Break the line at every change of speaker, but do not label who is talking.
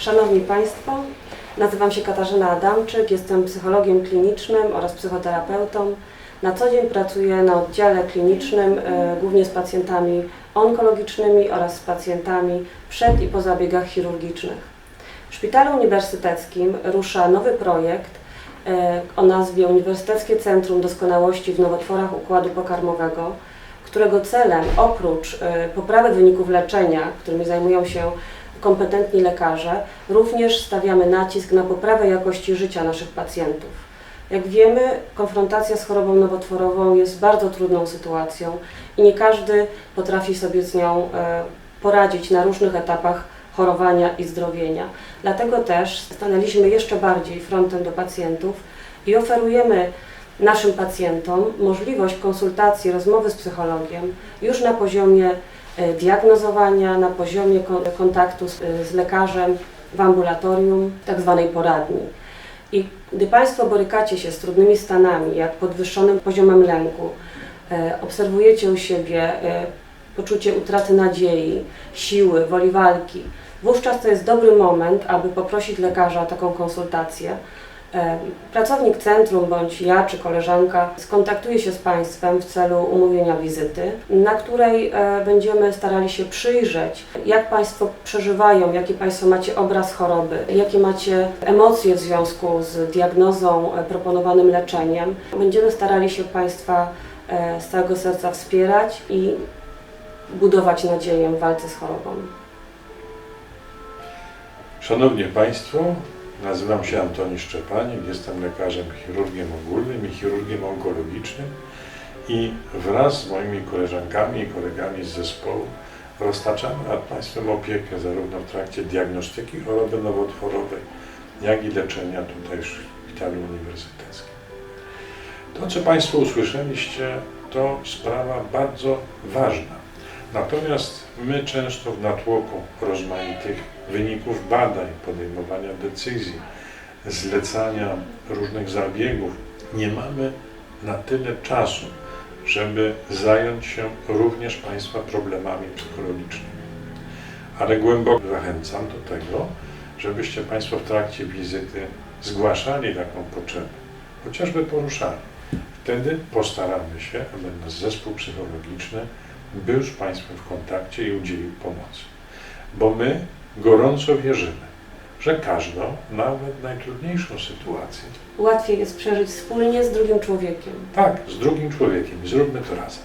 Szanowni Państwo, nazywam się Katarzyna Adamczyk, jestem psychologiem klinicznym oraz psychoterapeutą. Na co dzień pracuję na oddziale klinicznym, e, głównie z pacjentami onkologicznymi oraz z pacjentami przed i po zabiegach chirurgicznych. W Szpitalu Uniwersyteckim rusza nowy projekt e, o nazwie Uniwersyteckie Centrum Doskonałości w Nowotworach Układu Pokarmowego, którego celem oprócz e, poprawy wyników leczenia, którymi zajmują się kompetentni lekarze, również stawiamy nacisk na poprawę jakości życia naszych pacjentów. Jak wiemy, konfrontacja z chorobą nowotworową jest bardzo trudną sytuacją i nie każdy potrafi sobie z nią e, poradzić na różnych etapach chorowania i zdrowienia. Dlatego też stanęliśmy jeszcze bardziej frontem do pacjentów i oferujemy naszym pacjentom możliwość konsultacji, rozmowy z psychologiem już na poziomie diagnozowania, na poziomie kon- kontaktu z, e, z lekarzem w ambulatorium, tak zwanej poradni. I gdy Państwo borykacie się z trudnymi stanami, jak podwyższonym poziomem lęku, e, obserwujecie u siebie e, poczucie utraty nadziei, siły, woli walki, wówczas to jest dobry moment, aby poprosić lekarza o taką konsultację. Pracownik centrum bądź ja czy koleżanka skontaktuje się z Państwem w celu umówienia wizyty, na której e, będziemy starali się przyjrzeć, jak Państwo przeżywają, jaki Państwo macie obraz choroby, jakie macie emocje w związku z diagnozą, e, proponowanym leczeniem. Będziemy starali się Państwa e, z całego serca wspierać i budować nadzieję w walce z chorobą.
Szanowni Państwo, nazywam się Antoni Szczepanik, jestem lekarzem chirurgiem ogólnym i chirurgiem onkologicznym i wraz z moimi koleżankami i kolegami z zespołu roztaczamy nad Państwem opiekę zarówno w trakcie diagnostyki choroby nowotworowej, jak i leczenia tutaj w Szpitalu Uniwersyteckim. To, co Państwo usłyszeliście, to sprawa bardzo ważna. Natomiast my często w natłoku rozmaitych wyników badań, podejmowania decyzji, zlecania różnych zabiegów, nie mamy na tyle czasu, żeby zająć się również Państwa problemami psychologicznymi. Ale głęboko zachęcam do tego, żebyście Państwo w trakcie wizyty zgłaszali taką potrzebę, chociażby poruszali. Wtedy postaramy się, nasz zespół psychologiczny był z Państwem w kontakcie i udzielił pomocy. Bo my gorąco wierzymy, że każdą, nawet najtrudniejszą sytuację,
Łatwiej jest przeżyć wspólnie z drugim człowiekiem.
tak, z drugim człowiekiem, zróbmy to razem.